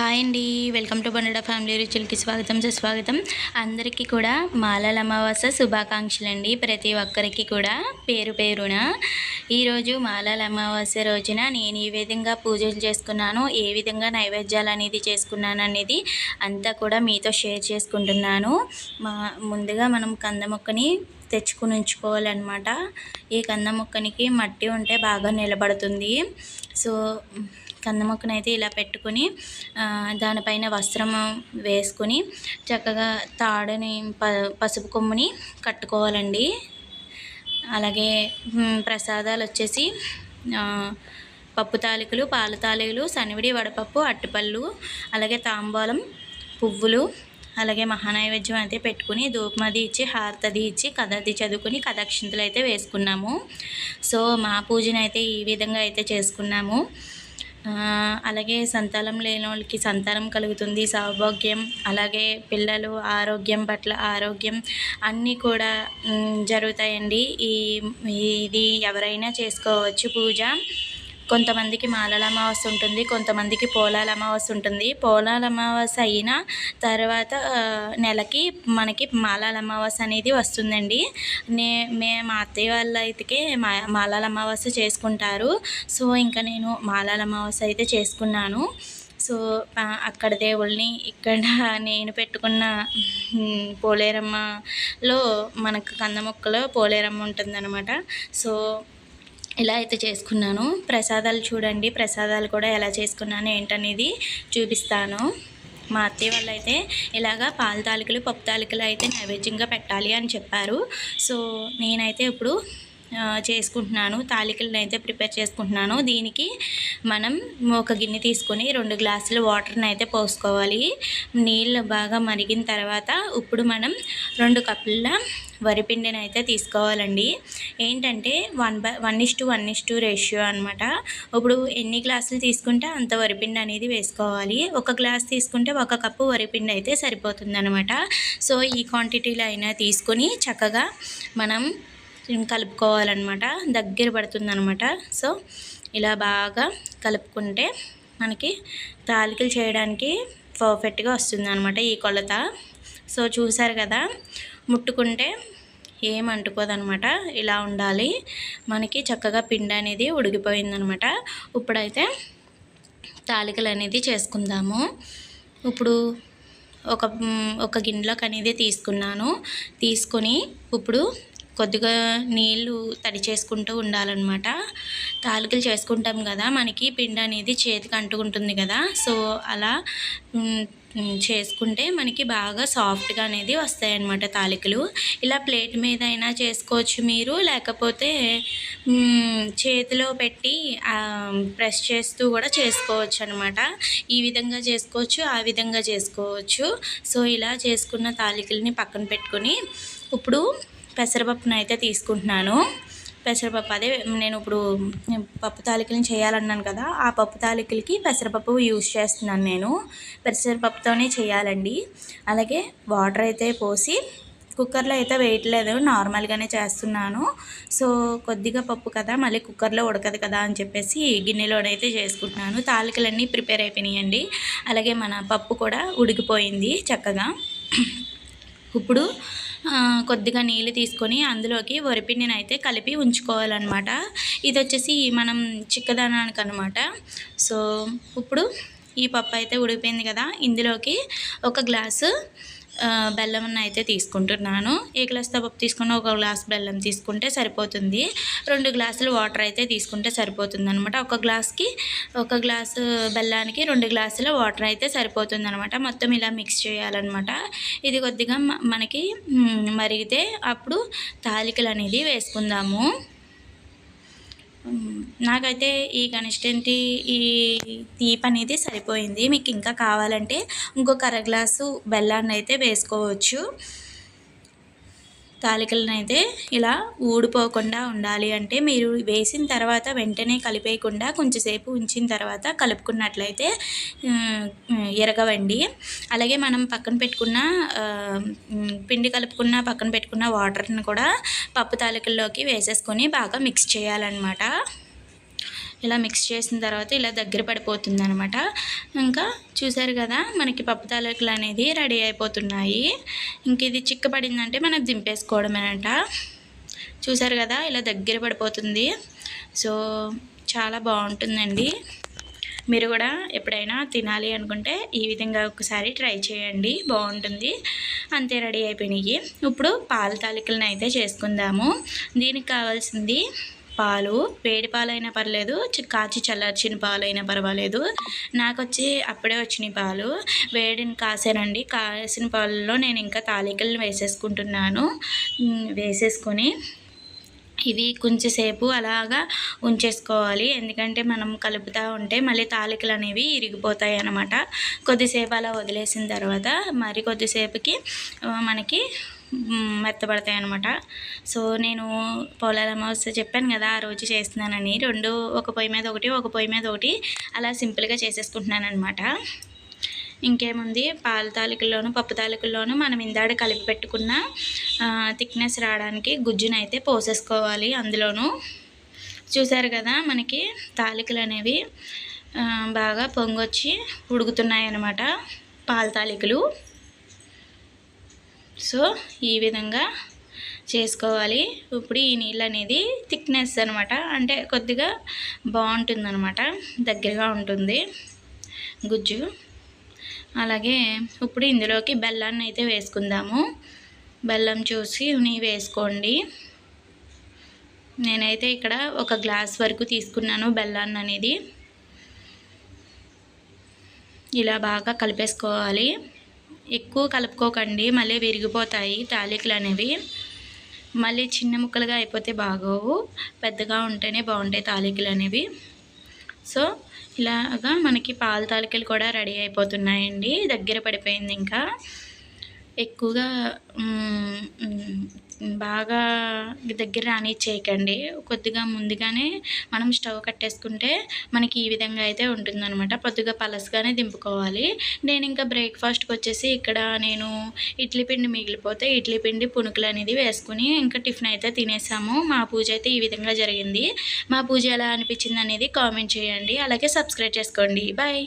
Hi అండి. Welcome to బండడ family రుచులకి స్వాగతం సుస్వాగతం. అందరికీ కూడా మాలల అమావాస్య శుభాకాంక్షలు అండి ప్రతి ఒక్కరికి కూడా పేరు పేరున. ఈరోజు మాలల అమావాస్య రోజున నేను ఈ విధంగా పూజలు చేసుకున్నాను ఏ విధంగా నైవేద్యాలు అనేది చేసుకున్నాను అనేది అంతా కూడా మీతో షేర్ చేసుకుంటున్నాను. మా ముందుగా మనం కంద మొక్కని తెచ్చుకుని ఉంచుకోవాలన్నమాట. ఈ కంద మొక్కనికి మట్టి ఉంటే బాగా నిలబడుతుంది. సో కంద మొక్కను అయితే ఇలా పెట్టుకుని దానిపైన వస్త్రం వేసుకుని చక్కగా తాడుని ప పసుపు కొమ్ముని కట్టుకోవాలండి. అలాగే ప్రసాదాలు వచ్చేసి పప్పు తాలికలు పాల తాలికలు సనివిడి వడపప్పు అట్టుపళ్ళు అలాగే తాంబూలం పువ్వులు అలాగే మహానైవేద్యం అయితే పెట్టుకుని ధూపమది ఇచ్చి హారతది ఇచ్చి కథది చదువుకుని కథక్షింతలు అయితే వేసుకున్నాము. సో మా పూజను అయితే ఈ విధంగా అయితే చేసుకున్నాము. అలాగే సంతానం లేని వాళ్ళకి సంతానం కలుగుతుంది సౌభాగ్యం. అలాగే పిల్లలు ఆరోగ్యం పట్ల ఆరోగ్యం అన్నీ కూడా జరుగుతాయండి. ఈ ఇది ఎవరైనా చేసుకోవచ్చు పూజ. కొంతమందికి మాలల అమావాస్య ఉంటుంది కొంతమందికి పోలాల అమావాస్య ఉంటుంది. పోలాల అమావాస్య అయిన తర్వాత నెలకి మనకి మాలాల అమావాస్య అనేది వస్తుందండి. నే మే మా అత్తయ్య వాళ్ళ అయితే మా మాలాల అమావాస్య చేసుకుంటారు. సో ఇంకా నేను మాలాల అమావాస్య అయితే చేసుకున్నాను. సో అక్కడ దేవుళ్ళని ఇక్కడ నేను పెట్టుకున్న పోలేరమ్మలో మనకు కంద మొక్కలో పోలేరమ్మ ఉంటుందన్నమాట. సో ఇలా అయితే చేసుకున్నాను ప్రసాదాలు చూడండి. ప్రసాదాలు కూడా ఎలా చేసుకున్నాను ఏంటనేది చూపిస్తాను. మా అత్తయ్య వాళ్ళు అయితే ఇలాగా పాల తాలికలు పప్పు తాలికలు అయితే నైవేద్యంగా పెట్టాలి అని చెప్పారు. సో నేనైతే ఇప్పుడు చేసుకుంటున్నాను. తాలికలను అయితే ప్రిపేర్ చేసుకుంటున్నాను. దీనికి మనం ఒక గిన్నె తీసుకొని రెండు గ్లాసులు వాటర్ని అయితే పోసుకోవాలి. నీళ్ళు బాగా మరిగిన తర్వాత ఇప్పుడు మనం రెండు కప్పుల వరిపిండిని అయితే తీసుకోవాలండి. ఏంటంటే one by one is to one is to ratio అనమాట ఇప్పుడు ఎన్ని గ్లాసులు తీసుకుంటే అంత వరిపిండి అనేది వేసుకోవాలి. ఒక గ్లాస్ తీసుకుంటే ఒక కప్పు వరిపిండి అయితే సరిపోతుంది అనమాట సో ఈ క్వాంటిటీలో అయినా తీసుకొని చక్కగా మనం కలుపుకోవాలన్నమాట. దగ్గర పడుతుందనమాట సో ఇలా బాగా కలుపుకుంటే మనకి తాలికలు చేయడానికి పర్ఫెక్ట్గా వస్తుంది అనమాట ఈ కొలత. సో చూసారు కదా ముట్టుకుంటే ఏం అంటుకోదనమాట. ఇలా ఉండాలి. మనకి చక్కగా పిండి అనేది ఉడికిపోయిందనమాట. ఇప్పుడైతే తాలికలు అనేది చేసుకుందాము. ఇప్పుడు ఒక ఒక గిన్నెలోకి అనేది తీసుకున్నాను. తీసుకొని ఇప్పుడు కొద్దిగా నీళ్ళు తడి చేసుకుంటూ ఉండాలన్నమాట తాలికలు చేసుకుంటాం కదా మనకి పిండి అనేది చేతికి అంటుకుంటుంది కదా. సో అలా చేసుకుంటే మనకి బాగా సాఫ్ట్గా అనేది వస్తాయన్నమాట తాలికలు. ఇలా ప్లేట్ మీద అయినా చేసుకోవచ్చు మీరు లేకపోతే చేతిలో పెట్టి ప్రెస్ చేస్తూ కూడా చేసుకోవచ్చు అనమాట ఈ విధంగా చేసుకోవచ్చు ఆ విధంగా చేసుకోవచ్చు. సో ఇలా చేసుకున్న తాలికల్ని పక్కన పెట్టుకొని ఇప్పుడు పెసరపప్పును అయితే తీసుకుంటున్నాను. పెసరపప్పు అదే నేను ఇప్పుడు పప్పు తాలికలను చేయాలన్నాను కదా ఆ పప్పు తాలికలకి పెసరపప్పు యూజ్ చేస్తున్నాను నేను. పెసరపప్పుతోనే చేయాలండి. అలాగే వాటర్ అయితే పోసి కుక్కర్లో అయితే వేయట్లేదు నార్మల్గానే చేస్తున్నాను. సో కొద్దిగా పప్పు కదా మళ్ళీ కుక్కర్లో ఉడకదు కదా అని చెప్పేసి గిన్నెలోనైతే చేసుకుంటున్నాను. తాలికలన్నీ ప్రిపేర్ అయిపోయినాయండి. అలాగే మన పప్పు కూడా ఉడికిపోయింది చక్కగా. ఇప్పుడు కొద్దిగా నీళ్ళు తీసుకొని అందులోకి వరిపిండిని అయితే కలిపి ఉంచుకోవాలన్నమాట. ఇది వచ్చేసి మనం చిక్కదనానికి అనమాట సో ఇప్పుడు ఈ పప్పు అయితే ఉడికిపోయింది కదా ఇందులోకి ఒక గ్లాసు బెల్లం అయితే తీసుకుంటున్నాను. ఏ గ్లాస్ తప్ప తీసుకున్న ఒక గ్లాస్ బెల్లం తీసుకుంటే సరిపోతుంది. రెండు గ్లాసులు వాటర్ అయితే తీసుకుంటే సరిపోతుంది అనమాట ఒక గ్లాస్కి ఒక గ్లాసు బెల్లానికి రెండు గ్లాసుల వాటర్ అయితే సరిపోతుంది అనమాట మొత్తం ఇలా మిక్స్ చేయాలన్నమాట. ఇది కొద్దిగా మ- మనకి మరిగితే అప్పుడు తాలికలు అనేది వేసుకుందాము. నాకైతే ఈ కన్సిస్టెంటీ ఈ తీపి అనేది సరిపోయింది. మీకు ఇంకా కావాలంటే ఇంకొక అర గ్లాసు బెల్లాన్ని అయితే వేసుకోవచ్చు. తాలికలను అయితే ఇలా ఊడిపోకుండా ఉండాలి. అంటే మీరు వేసిన తర్వాత వెంటనే కలిపేయకుండా కొంచెంసేపు ఉంచిన తర్వాత కలుపుకున్నట్లయితే ఎరగవండి. అలాగే మనం పక్కన పెట్టుకున్న పిండి కలుపుకున్న పక్కన పెట్టుకున్న వాటర్ని కూడా పప్పు తాలికల్లోకి వేసేసుకొని బాగా మిక్స్ చేయాలన్నమాట. ఇలా మిక్స్ చేసిన తర్వాత ఇలా దగ్గర పడిపోతుంది అనమాట ఇంకా చూసారు కదా మనకి పప్పు తాలూకులు అనేది రెడీ అయిపోతున్నాయి. ఇంక ఇది చిక్కపడిందంటే మనం దింపేసుకోవడమేనంట. చూసారు కదా ఇలా దగ్గర పడిపోతుంది. సో చాలా బాగుంటుందండి. మీరు కూడా ఎప్పుడైనా తినాలి అనుకుంటే ఈ విధంగా ఒకసారి ట్రై చేయండి. బాగుంటుంది. అంతే రెడీ అయిపోయినాయి. ఇప్పుడు పాల తాలికలను అయితే చేసుకుందాము. దీనికి కావాల్సింది పాలు వేడి పాలైనా పర్లేదు కాచి చల్లార్చిన పాలు అయినా పర్వాలేదు. నాకు వచ్చి అప్పుడే వచ్చినాయి పాలు. వేడిని కాసానండి. కాసిన పాలలో నేను ఇంకా తాలికలను వేసేసుకుంటున్నాను. వేసేసుకొని ఇవి కొంచెంసేపు అలాగా ఉంచేసుకోవాలి. ఎందుకంటే మనం కలుపుతూ ఉంటే మళ్ళీ తాలికలు అనేవి ఇరిగిపోతాయి అన్నమాట. కొద్దిసేపు అలా వదిలేసిన తర్వాత మరి కొద్దిసేపుకి మనకి మెత్తబడతాయి అనమాట సో నేను పొలాల అమావాస్య చెప్పాను కదా ఆ రోజు చేస్తున్నానని. రెండు ఒక పొయ్యి మీద ఒకటి ఒక పొయ్యి మీద ఒకటి అలా సింపుల్గా చేసేసుకుంటున్నాను అనమాట ఇంకేముంది? పాల తాలికల్లోనూ పప్పు తాలికల్లోనూ మనం ఇందాడ కలిపి పెట్టుకున్న థిక్నెస్ రావడానికి గుజ్జును అయితే పోసేసుకోవాలి అందులోనూ. చూసారు కదా మనకి తాలికలు అనేవి బాగా పొంగొచ్చి ఉడుకుతున్నాయి అన్నమాట పాల తాలికలు. సో ఈ విధంగా చేసుకోవాలి. ఇప్పుడు ఈ నీళ్ళు అనేది థిక్నెస్ అనమాట. అంటే కొద్దిగా బాగుంటుందన్నమాట దగ్గరగా ఉంటుంది గుజ్జు. అలాగే ఇప్పుడు ఇందులోకి బెల్లాన్ని అయితే వేసుకుందాము. బెల్లం చూసి నీ వేసుకోండి. నేనైతే ఇక్కడ ఒక గ్లాస్ వరకు తీసుకున్నాను బెల్లాన్ని అనేది ఇలా బాగా కలిపేసుకోవాలి. ఎక్కువ కలుపుకోకండి మళ్ళీ విరిగిపోతాయి తాలికలు అనేవి మళ్ళీ చిన్న ముక్కలుగా అయిపోతే బాగోవు పెద్దగా ఉంటేనే బాగుంటాయి తాలికలు అనేవి సో ఇలాగా మనకి పాల తాలికలు కూడా రెడీ అయిపోతున్నాయండి దగ్గర పడిపోయింది ఇంకా. ఎక్కువగా బాగా దగ్గర రానిచ్చేయకండి. కొద్దిగా ముందుగానే మనం స్టవ్ కట్టేసుకుంటే మనకి ఈ విధంగా అయితే ఉంటుందన్నమాట. పొద్దుగా పలసగానే దింపుకోవాలి. నేను ఇంకా బ్రేక్ఫాస్ట్కి వచ్చేసి ఇక్కడ నేను ఇడ్లీ పిండి మిగిలిపోతే ఇడ్లీ పిండి పునుకులు అనేది వేసుకుని ఇంకా టిఫిన్ అయితే తినేసాము. మా పూజ అయితే ఈ విధంగా జరిగింది. మా పూజ ఎలా అనిపించింది అనేది కామెంట్ చేయండి. అలాగే సబ్స్క్రైబ్ చేసుకోండి. బాయ్.